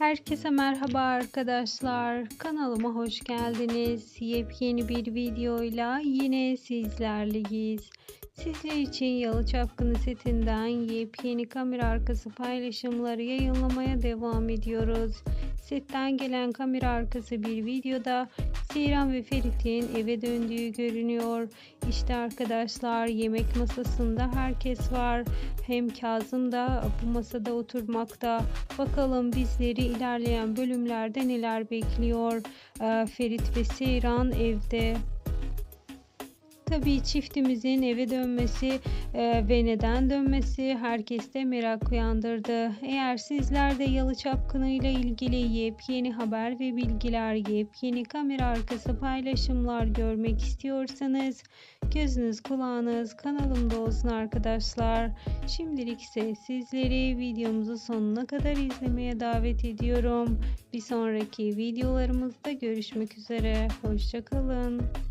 Herkese merhaba arkadaşlar. Kanalıma hoş geldiniz. Yepyeni bir videoyla yine sizlerleyiz. Sizler için Yalı Çapkını setinden yepyeni kamera arkası paylaşımları yayınlamaya devam ediyoruz. Setten gelen kamera arkası bir videoda Seyran ve Ferit'in eve döndüğü görünüyor. İşte arkadaşlar yemek masasında herkes var. Hem Kazım da bu masada oturmakta. Bakalım bizleri ilerleyen bölümlerde neler bekliyor. Ee, Ferit ve Seyran evde. Tabii çiftimizin eve dönmesi e, ve neden dönmesi herkeste merak uyandırdı. Eğer sizler de Yalı Çapkını ile ilgili yepyeni haber ve bilgiler, yepyeni kamera arkası paylaşımlar görmek istiyorsanız gözünüz kulağınız kanalımda olsun arkadaşlar. Şimdilik ise sizleri videomuzu sonuna kadar izlemeye davet ediyorum. Bir sonraki videolarımızda görüşmek üzere. Hoşçakalın.